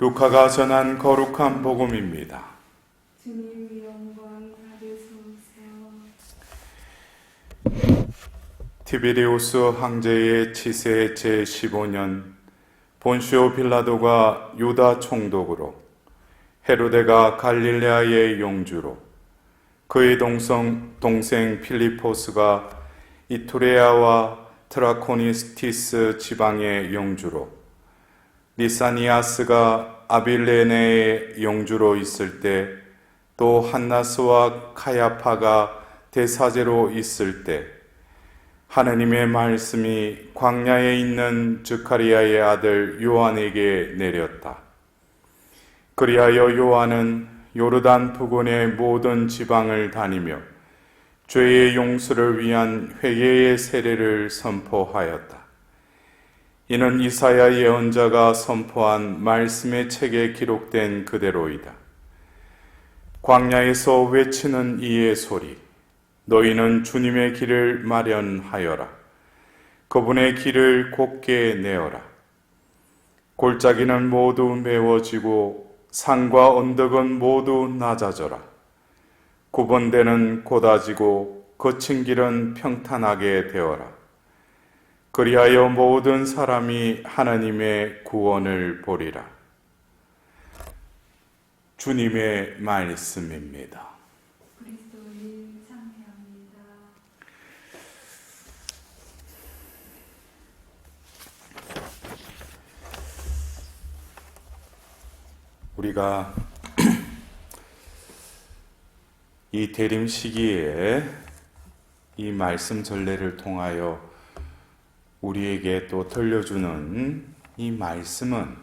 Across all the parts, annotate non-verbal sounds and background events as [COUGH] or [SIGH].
루카가 전한 거룩한 복음입니다. 티베리우스 황제의 치세 제15년 본시오 빌라도가 유다 총독으로 헤로데가 갈릴레아의 용주로 그의 동성, 동생 필리포스가 이투레아와 트라코니스티스 지방의 용주로 리사니아스가 아빌레네의 용주로 있을 때 또 한나스와 카야파가 대사제로 있을 때 하느님의 말씀이 광야에 있는 즈카리아의 아들 요한에게 내렸다. 그리하여 요한은 요르단 부근의 모든 지방을 다니며 죄의 용서를 위한 회개의 세례를 선포하였다. 이는 이사야 예언자가 선포한 말씀의 책에 기록된 그대로이다. 광야에서 외치는 이의 소리, 너희는 주님의 길을 마련하여라. 그분의 길을 곧게 내어라. 골짜기는 모두 메워지고 산과 언덕은 모두 낮아져라. 구번대는 곧아지고 거친 길은 평탄하게 되어라. 그리하여 모든 사람이 하나님의 구원을 보리라. 주님의 말씀입니다. 우리가 [CLEARS THROAT] 이 대림 시기에 이 말씀 전례를 통하여 우리에게 또 들려주는 이 말씀은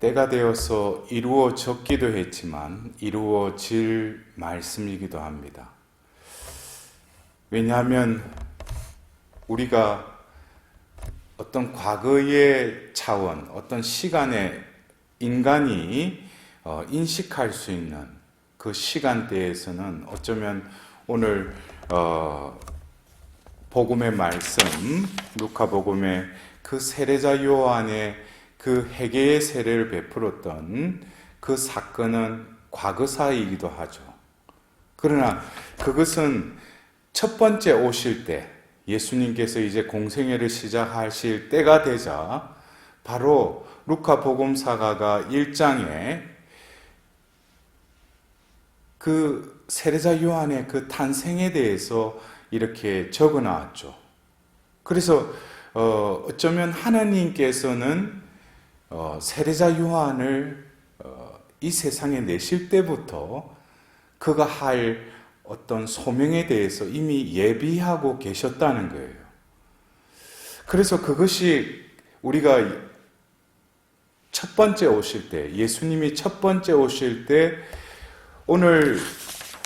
때가 되어서 이루어졌기도 했지만 이루어질 말씀이기도 합니다. 왜냐하면 우리가 어떤 과거의 차원, 어떤 시간에 인간이 어, 인식할 수 있는 그 시간대에서는 어쩌면 오늘 어, 복음의 말씀, 루카 복음의 그 세례자 요한의 그 회개의 세례를 베풀었던 그 사건은 과거사이기도 하죠. 그러나 그것은 첫 번째 오실 때 예수님께서 이제 공생애를 시작하실 때가 되자 바로 루카 복음사가가 1장에 그 세례자 요한의 그 탄생에 대해서 이렇게 적어 놨죠. 그래서 어, 어쩌면 하나님께서는 어, 세례자 요한을 어, 이 세상에 내실 때부터 그가 할 어떤 소명에 대해서 이미 예비하고 계셨다는 거예요. 그래서 그것이 우리가 첫 번째 오실 때, 예수님이 첫 번째 오실 때, 오늘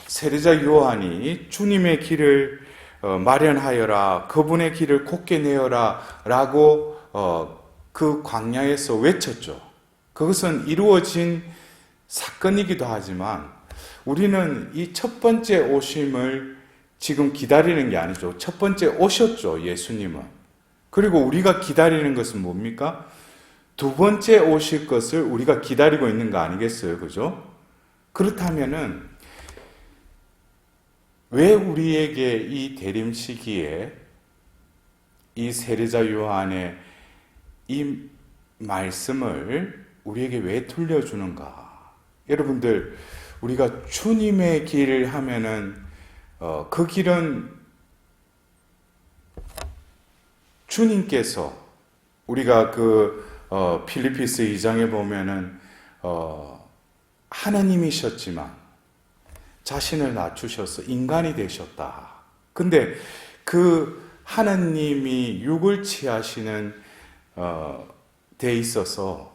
세례자 요한이 주님의 길을 어, 마련하여라, 그분의 길을 곧게 내어라, 라고 어, 그 광야에서 외쳤죠. 그것은 이루어진 사건이기도 하지만, 우리는 이 첫 번째 오심을 지금 기다리는 게 아니죠. 첫 번째 오셨죠, 예수님은. 그리고 우리가 기다리는 것은 뭡니까? 두 번째 오실 것을 우리가 기다리고 있는 거 아니겠어요? 그죠? 그렇다면은, 왜 우리에게 이 대림 시기에 이 세례자 요한의 이 말씀을 우리에게 왜 들려주는가? 여러분들, 우리가 주님의 길을 하면은, 어, 그 길은 주님께서 우리가 그 어, 필리피스 2장에 보면은 어, 하나님이셨지만 자신을 낮추셔서 인간이 되셨다. 근데 그 하나님이 육을 취하시는 어, 데 있어서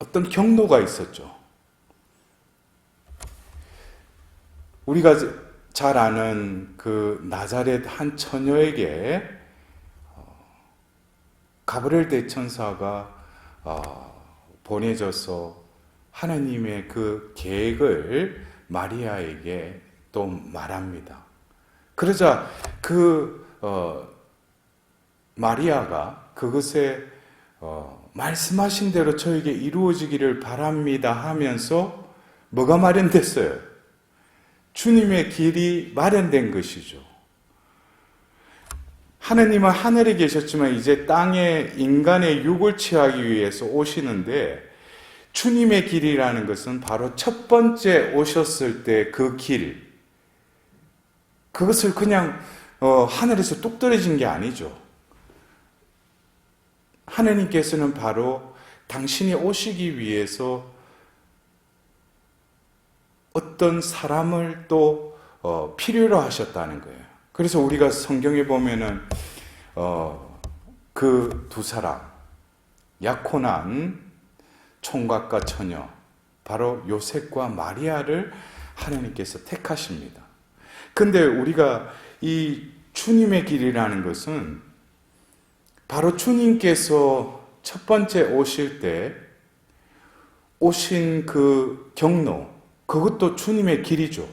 어떤 경로가 있었죠. 우리가 잘 아는 그 나자렛 한 처녀에게 가브리엘 대천사가 어, 보내져서 하나님의 그 계획을 마리아에게 또 말합니다. 그러자 그 어, 마리아가 그것에 어, 말씀하신 대로 저에게 이루어지기를 바랍니다 하면서 뭐가 마련됐어요? 주님의 길이 마련된 것이죠. 하느님은 하늘에 계셨지만 이제 땅에 인간의 육을 취하기 위해서 오시는데 주님의 길이라는 것은 바로 첫 번째 오셨을 때 그 길. 그것을 그냥 어, 하늘에서 뚝 떨어진 게 아니죠. 하느님께서는 바로 당신이 오시기 위해서 어떤 사람을 또 어, 필요로 하셨다는 거예요. 그래서 우리가 성경에 보면은 어, 그두 사람 약혼한 총각과 처녀 바로 요셉과 마리아를 하나님께서 택하십니다. 근데 우리가 이 주님의 길이라는 것은 바로 주님께서 첫 번째 오실 때 오신 그 경로, 그것도 주님의 길이죠.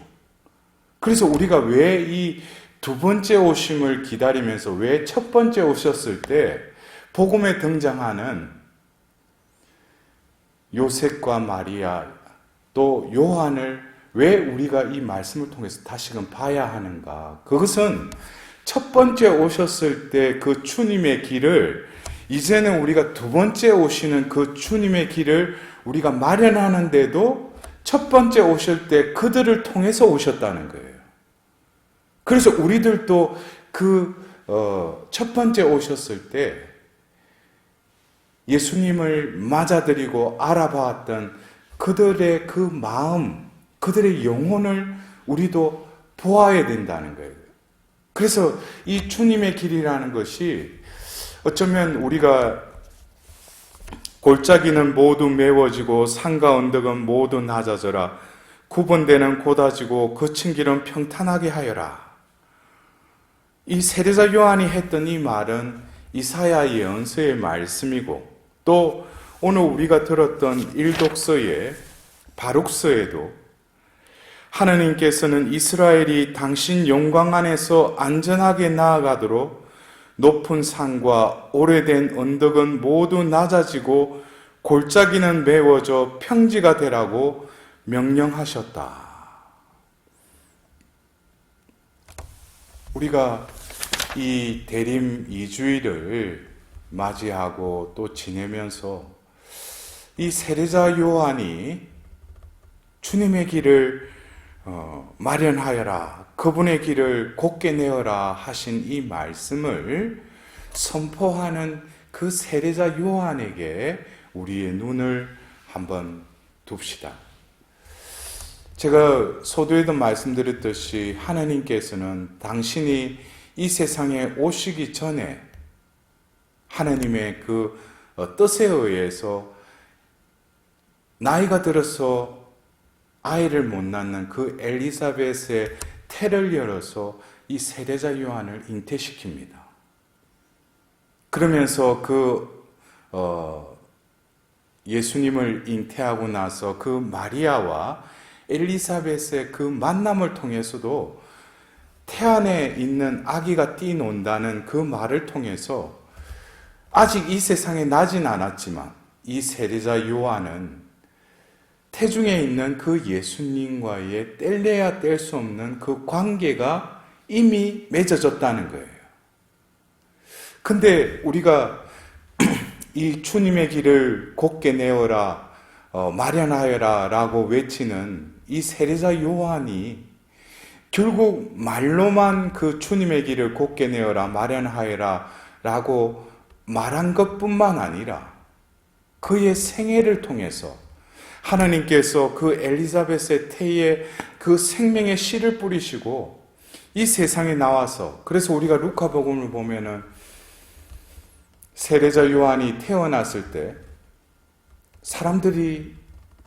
그래서 우리가 왜 이 두 번째 오심을 기다리면서 왜 첫 번째 오셨을 때 복음에 등장하는 요셉과 마리아 또 요한을 왜 우리가 이 말씀을 통해서 다시금 봐야 하는가? 그것은 첫 번째 오셨을 때 그 주님의 길을 이제는 우리가 두 번째 오시는 그 주님의 길을 우리가 마련하는데도 첫 번째 오실 때 그들을 통해서 오셨다는 거예요. 그래서 우리들도 그, 어, 첫 번째 오셨을 때 예수님을 맞아들이고 알아봤던 그들의 그 마음, 그들의 영혼을 우리도 보아야 된다는 거예요. 그래서 이 주님의 길이라는 것이 어쩌면 우리가 골짜기는 모두 메워지고 산과 언덕은 모두 낮아져라. 구분되는 고다지고 거친 길은 평탄하게 하여라. 이 세례자 요한이 했던 이 말은 이사야 예언서의 말씀이고 또 오늘 우리가 들었던 일독서의 바룩서에도 하나님께서는 이스라엘이 당신 영광 안에서 안전하게 나아가도록 높은 산과 오래된 언덕은 모두 낮아지고 골짜기는 메워져 평지가 되라고 명령하셨다. 우리가 이 대림 이주일을 맞이하고 또 지내면서 이 세례자 요한이 주님의 길을 어, 마련하여라. 그분의 길을 곧게 내어라 하신 이 말씀을 선포하는 그 세례자 요한에게 우리의 눈을 한번 둡시다. 제가 소도에도 말씀드렸듯이 하나님께서는 당신이 이 세상에 오시기 전에 하나님의 그 어, 뜻에 의해서 나이가 들어서 아이를 못 낳는 그 엘리사벳의 태를 열어서 이 세대자 요한을 잉태시킵니다. 그러면서 그 어, 예수님을 잉태하고 나서 그 마리아와 엘리사벳의 그 만남을 통해서도 태안에 있는 아기가 뛰논다는 그 말을 통해서 아직 이 세상에 나진 않았지만 이 세례자 요한은 태중에 있는 그 예수님과의 뗄래야 뗄 수 없는 그 관계가 이미 맺어졌다는 거예요. 근데 우리가 [CLEARS THROAT] 이 주님의 길을 곧게 내어라, 어, 마련하여라 라고 외치는 이 세례자 요한이 결국 말로만 그 주님의 길을 곧게 내어라, 마련하여라 라고 말한 것 뿐만 아니라 그의 생애를 통해서 하나님께서 그 엘리자벳의 태에 그 생명의 씨를 뿌리시고 이 세상에 나와서 그래서 우리가 루카복음을 보면은 세례자 요한이 태어났을 때 사람들이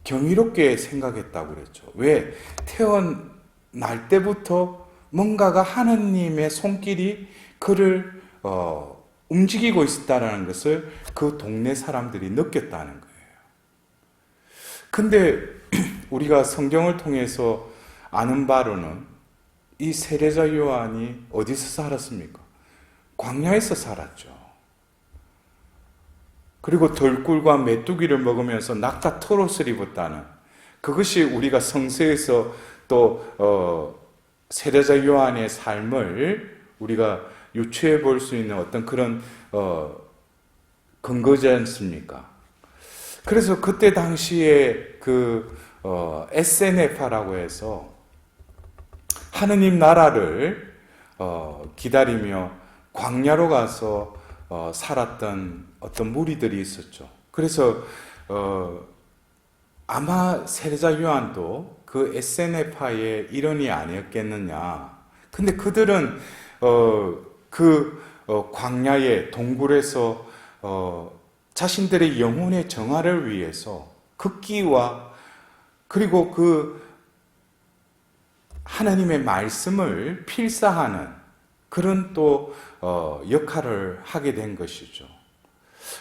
경이롭게 생각했다고 그랬죠. 왜? 태어날 때부터 뭔가가 하나님의 손길이 그를 어, 움직이고 있었다는 것을 그 동네 사람들이 느꼈다는 거예요. 근데 [CLEARS THROAT] 우리가 성경을 통해서 아는 바로는 이 세례자 요한이 어디서 살았습니까? 광야에서 살았죠. 그리고 덜꿀과 메뚜기를 먹으면서 낙타 털옷을 입었다는 그것이 우리가 성서에서 또 어, 세례자 요한의 삶을 우리가 유추해 볼 수 있는 어떤 그런 어, 근거지 않습니까? 그래서 그때 당시에 그 어, 에세네파라고 해서 하느님 나라를 어, 기다리며 광야로 가서 어, 살았던 어떤 무리들이 있었죠. 그래서 어, 아마 세례자 요한도 그 에세네파의 일원이 아니었겠느냐. 근데 그들은 어, 그 어, 광야의 동굴에서 어, 자신들의 영혼의 정화를 위해서 극기와 그리고 그 하나님의 말씀을 필사하는 그런 또 어, 역할을 하게 된 것이죠.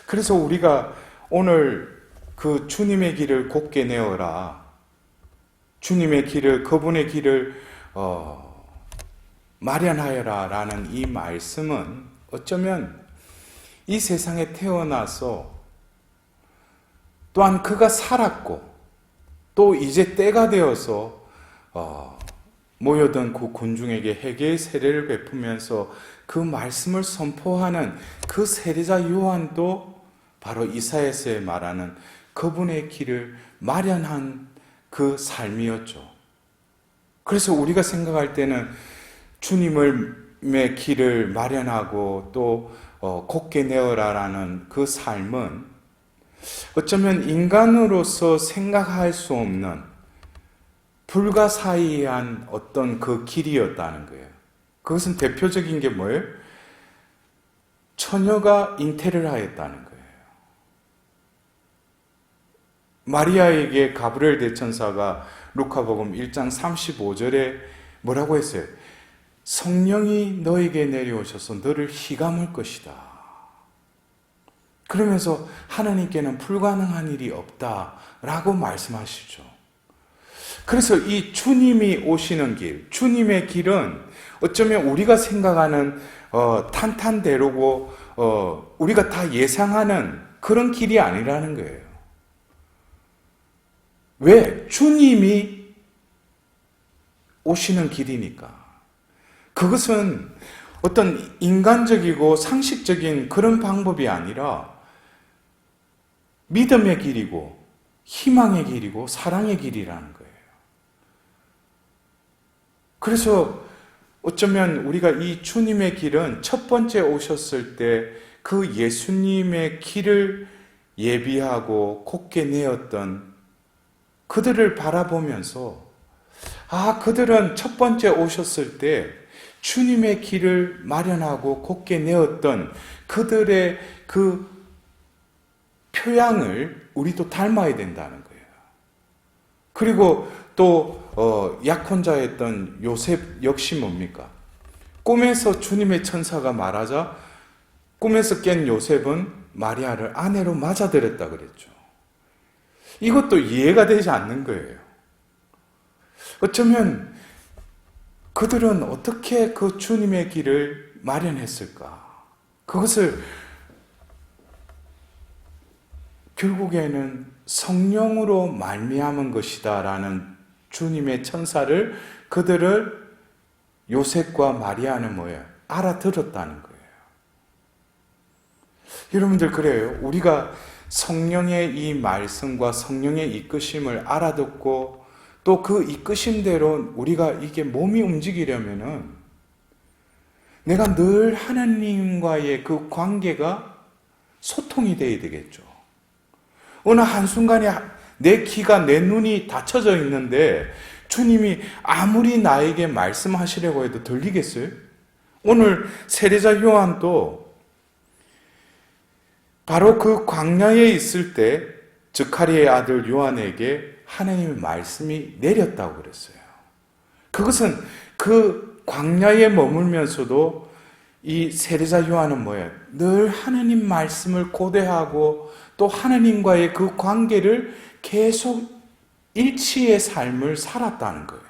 그래서 우리가 오늘 그 주님의 길을 곧게 내어라. 주님의 길을 그분의 길을 어, 마련하여라 라는 이 말씀은 어쩌면 이 세상에 태어나서 또한 그가 살았고 또 이제 때가 되어서 어, 모여든 그 군중에게 회개의 세례를 베푸면서 그 말씀을 선포하는 그 세례자 요한도 바로 이사야서에 말하는 그분의 길을 마련한 그 삶이었죠. 그래서 우리가 생각할 때는 주님의 길을 마련하고 또 어, 곧게 내어라라는 그 삶은 어쩌면 인간으로서 생각할 수 없는 불가사의한 어떤 그 길이었다는 거예요. 그것은 대표적인 게 뭐예요? 처녀가 잉태를 하였다는 거예요. 마리아에게 가브리엘 대천사가 루카복음 1장 35절에 뭐라고 했어요? 성령이 너에게 내려오셔서 너를 휘감을 것이다. 그러면서 하나님께는 불가능한 일이 없다 라고 말씀하시죠. 그래서 이 주님이 오시는 길, 주님의 길은 어쩌면 우리가 생각하는 어, 탄탄대로고 어, 우리가 다 예상하는 그런 길이 아니라는 거예요. 왜? 주님이 오시는 길이니까. 그것은 어떤 인간적이고 상식적인 그런 방법이 아니라 믿음의 길이고 희망의 길이고 사랑의 길이라는 거예요. 그래서 어쩌면 우리가 이 주님의 길은 첫 번째 오셨을 때 그 예수님의 길을 예비하고 곧게 내었던 그들을 바라보면서 아, 그들은 첫 번째 오셨을 때 주님의 길을 마련하고 곧게 내었던 그들의 그 표양을 우리도 닮아야 된다는 거예요. 그리고 또 어, 약혼자였던 요셉 역시 뭡니까? 꿈에서 주님의 천사가 말하자 꿈에서 깬 요셉은 마리아를 아내로 맞아들였다 그랬죠. 이것도 이해가 되지 않는 거예요. 어쩌면 그들은 어떻게 그 주님의 길을 마련했을까? 그것을 결국에는 성령으로 말미암은 것이다라는 주님의 천사를 그들을 요셉과 마리아는 뭐예요? 알아들었다는 거예요. 여러분들 그래요. 우리가 성령의 이 말씀과 성령의 이끄심을 알아듣고 또 그 이끄심대로 우리가 이게 몸이 움직이려면은 내가 늘 하나님과의 그 관계가 소통이 돼야 되겠죠. 어느 한순간에 내 귀가 내 눈이 닫혀져 있는데 주님이 아무리 나에게 말씀하시려고 해도 들리겠어요? 오늘 세례자 요한도 바로 그 광야에 있을 때 즉하리의 아들 요한에게 하나님의 말씀이 내렸다고 그랬어요. 그것은 그 광야에 머물면서도 이 세례자 요한은 뭐예요? 늘 하나님 말씀을 고대하고 또 하나님과의 그 관계를 계속 일치의 삶을 살았다는 거예요.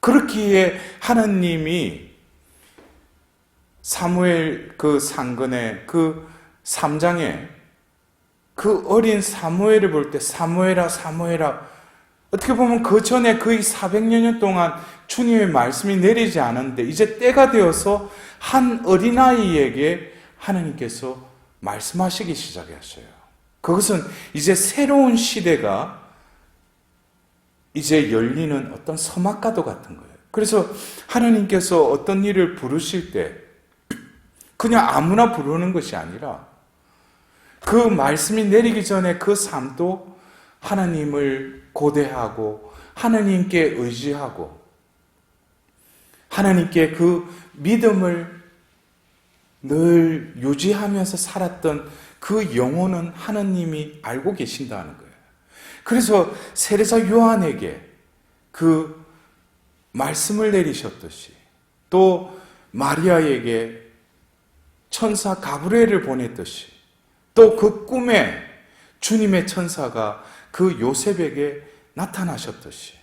그렇기에 하나님이 사무엘 그 상근의 그 3장에 그 어린 사무엘을 볼 때 사무엘아 사무엘아 어떻게 보면 그 전에 거의 400여 년 동안 주님의 말씀이 내리지 않았는데 이제 때가 되어서 한 어린아이에게 하나님께서 말씀하시기 시작하셔요. 그것은 이제 새로운 시대가 이제 열리는 어떤 서막가도 같은 거예요. 그래서 하나님께서 어떤 일을 부르실 때 그냥 아무나 부르는 것이 아니라 그 말씀이 내리기 전에 그 삶도 하나님을 고대하고 하나님께 의지하고 하나님께 그 믿음을 늘 유지하면서 살았던 그 영혼은 하나님이 알고 계신다는 거예요. 그래서 세례자 요한에게 그 말씀을 내리셨듯이 또 마리아에게 천사 가브리엘을 보냈듯이 또 그 꿈에 주님의 천사가 그 요셉에게 나타나셨듯이.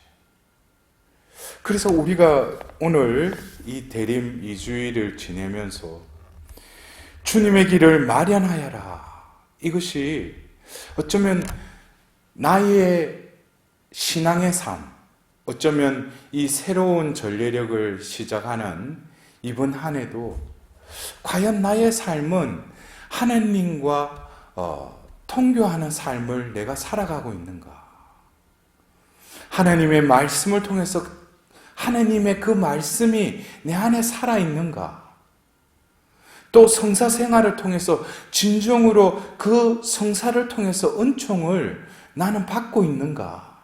그래서 우리가 오늘 이 대림 이주일을 지내면서 주님의 길을 마련하여라. 이것이 어쩌면 나의 신앙의 삶 어쩌면 이 새로운 전례력을 시작하는 이번 한 해도 과연 나의 삶은 하나님과 어, 통교하는 삶을 내가 살아가고 있는가? 하나님의 말씀을 통해서 하나님의 그 말씀이 내 안에 살아 있는가? 또 성사 생활을 통해서 진정으로 그 성사를 통해서 은총을 나는 받고 있는가?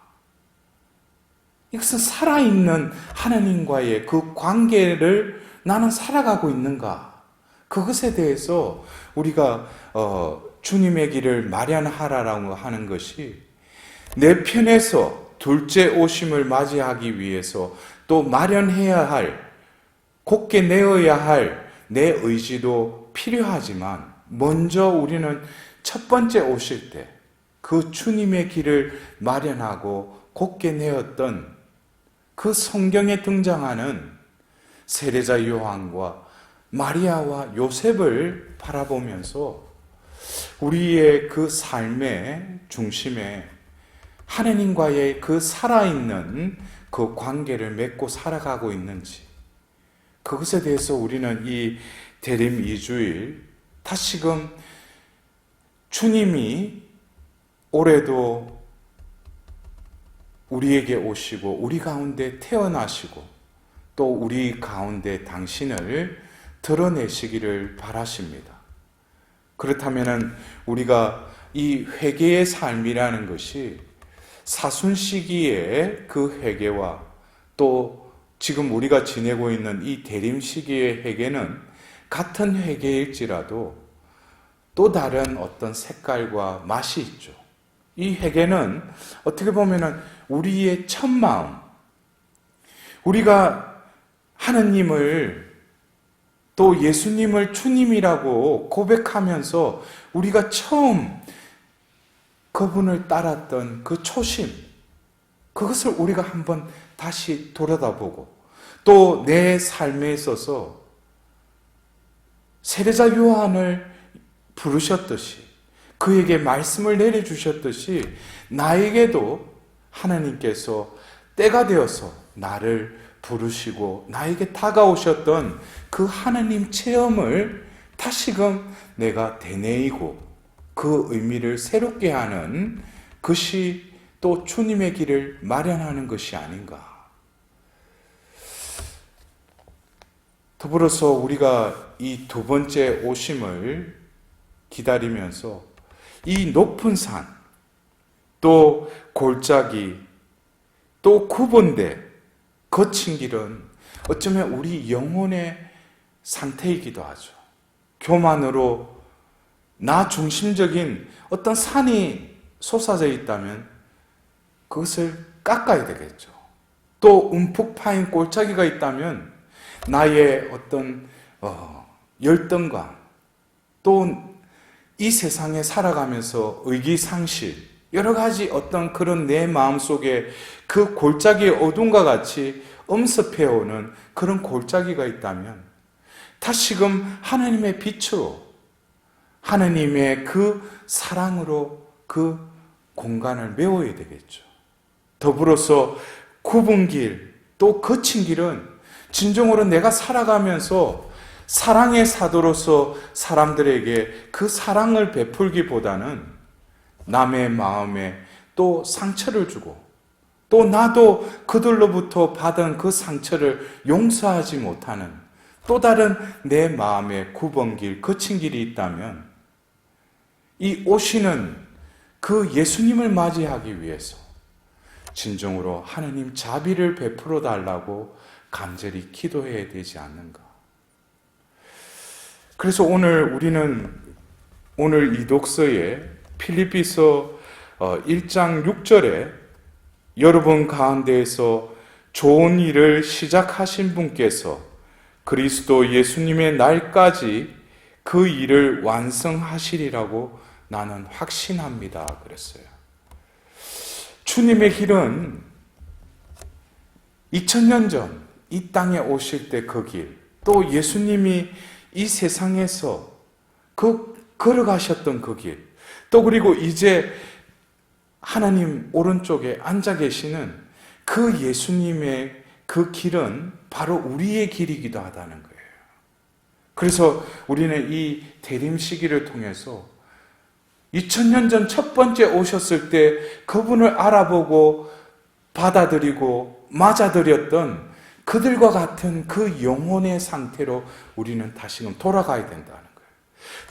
이것은 살아있는 하나님과의 그 관계를 나는 살아가고 있는가? 그것에 대해서 우리가 어, 주님의 길을 마련하라라고 하는 것이 내 편에서 둘째 오심을 맞이하기 위해서 또 마련해야 할 곧게 내어야 할 내 의지도 필요하지만 먼저 우리는 첫 번째 오실 때 그 주님의 길을 마련하고 곧게 내었던 그 성경에 등장하는 세례자 요한과 마리아와 요셉을 바라보면서 우리의 그 삶의 중심에 하나님과의 그 살아있는 그 관계를 맺고 살아가고 있는지 그것에 대해서 우리는 이 대림 이주일 다시금 주님이 올해도 우리에게 오시고 우리 가운데 태어나시고 또 우리 가운데 당신을 드러내시기를 바라십니다. 그렇다면 우리가 이 회개의 삶이라는 것이 사순 시기의 그 회개와 또 지금 우리가 지내고 있는 이 대림 시기의 회개는 같은 회개일지라도 또 다른 어떤 색깔과 맛이 있죠. 이 회개는 어떻게 보면은 우리의 첫 마음, 우리가 하느님을 또 예수님을 주님이라고 고백하면서 우리가 처음 그분을 따랐던 그 초심, 그것을 우리가 한번 다시 돌아다보고 또 내 삶에 있어서 세례자 요한을 부르셨듯이 그에게 말씀을 내려주셨듯이 나에게도 하나님께서 때가 되어서 나를 부르시고 나에게 다가오셨던 그 하나님 체험을 다시금 내가 되뇌이고 그 의미를 새롭게 하는 것이 또 주님의 길을 마련하는 것이 아닌가. 더불어서 우리가 이 두 번째 오심을 기다리면서 이 높은 산, 또 골짜기, 또 구본대, 거친 길은 어쩌면 우리 영혼의 상태이기도 하죠. 교만으로 나 중심적인 어떤 산이 솟아져 있다면 그것을 깎아야 되겠죠. 또 움푹 파인 골짜기가 있다면 나의 어떤 어, 열등감 또 이 세상에 살아가면서 의기상실 여러 가지 어떤 그런 내 마음 속에 그 골짜기의 어둠과 같이 엄습해오는 그런 골짜기가 있다면 다시금 하나님의 빛으로 하나님의 그 사랑으로 그 공간을 메워야 되겠죠. 더불어서 굽은 길, 또 거친 길은 진정으로 내가 살아가면서 사랑의 사도로서 사람들에게 그 사랑을 베풀기보다는 남의 마음에 또 상처를 주고 또 나도 그들로부터 받은 그 상처를 용서하지 못하는 또 다른 내 마음에 굽은 길, 거친 길이 있다면 이 오시는 그 예수님을 맞이하기 위해서 진정으로 하느님 자비를 베풀어 달라고 간절히 기도해야 되지 않는가. 그래서 오늘 우리는 오늘 이 독서에 필리피서 1장 6절에 여러분 가운데에서 좋은 일을 시작하신 분께서 그리스도 예수님의 날까지 그 일을 완성하시리라고 나는 확신합니다. 그랬어요. 주님의 길은 2000년 전 이 땅에 오실 때 그 길, 또 예수님이 이 세상에서 그 걸어가셨던 그 길, 또 그리고 이제 하나님 오른쪽에 앉아 계시는 그 예수님의 그 길은 바로 우리의 길이기도 하다는 거예요. 그래서 우리는 이 대림 시기를 통해서 2000년 전 첫 번째 오셨을 때 그분을 알아보고 받아들이고 맞아들였던 그들과 같은 그 영혼의 상태로 우리는 다시금 돌아가야 된다는.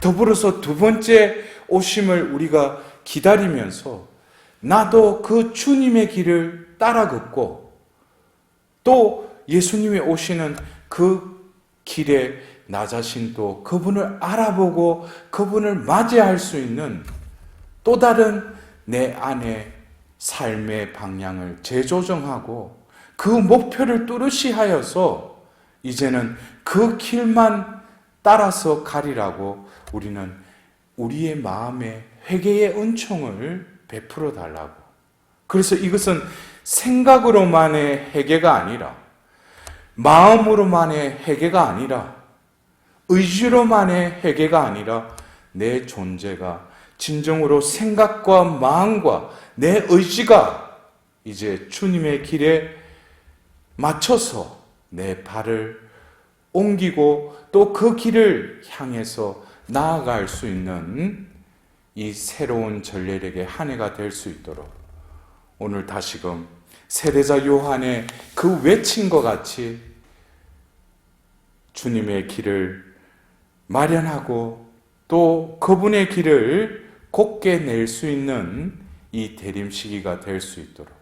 더불어서 두 번째 오심을 우리가 기다리면서 나도 그 주님의 길을 따라 걷고 또 예수님이 오시는 그 길에 나 자신도 그분을 알아보고 그분을 맞이할 수 있는 또 다른 내 안의 삶의 방향을 재조정하고 그 목표를 뚜렷이 하여서 이제는 그 길만 따라서 가리라고 우리는 우리의 마음에 회개의 은총을 베풀어 달라고. 그래서 이것은 생각으로만의 회개가 아니라 마음으로만의 회개가 아니라 의지로만의 회개가 아니라 내 존재가 진정으로 생각과 마음과 내 의지가 이제 주님의 길에 맞춰서 내 발을 옮기고 또 그 길을 향해서 나아갈 수 있는 이 새로운 전례력의 한 해가 될 수 있도록 오늘 다시금 세대자 요한의 그 외침과 같이 주님의 길을 마련하고 또 그분의 길을 곱게 낼 수 있는 이 대림 시기가 될 수 있도록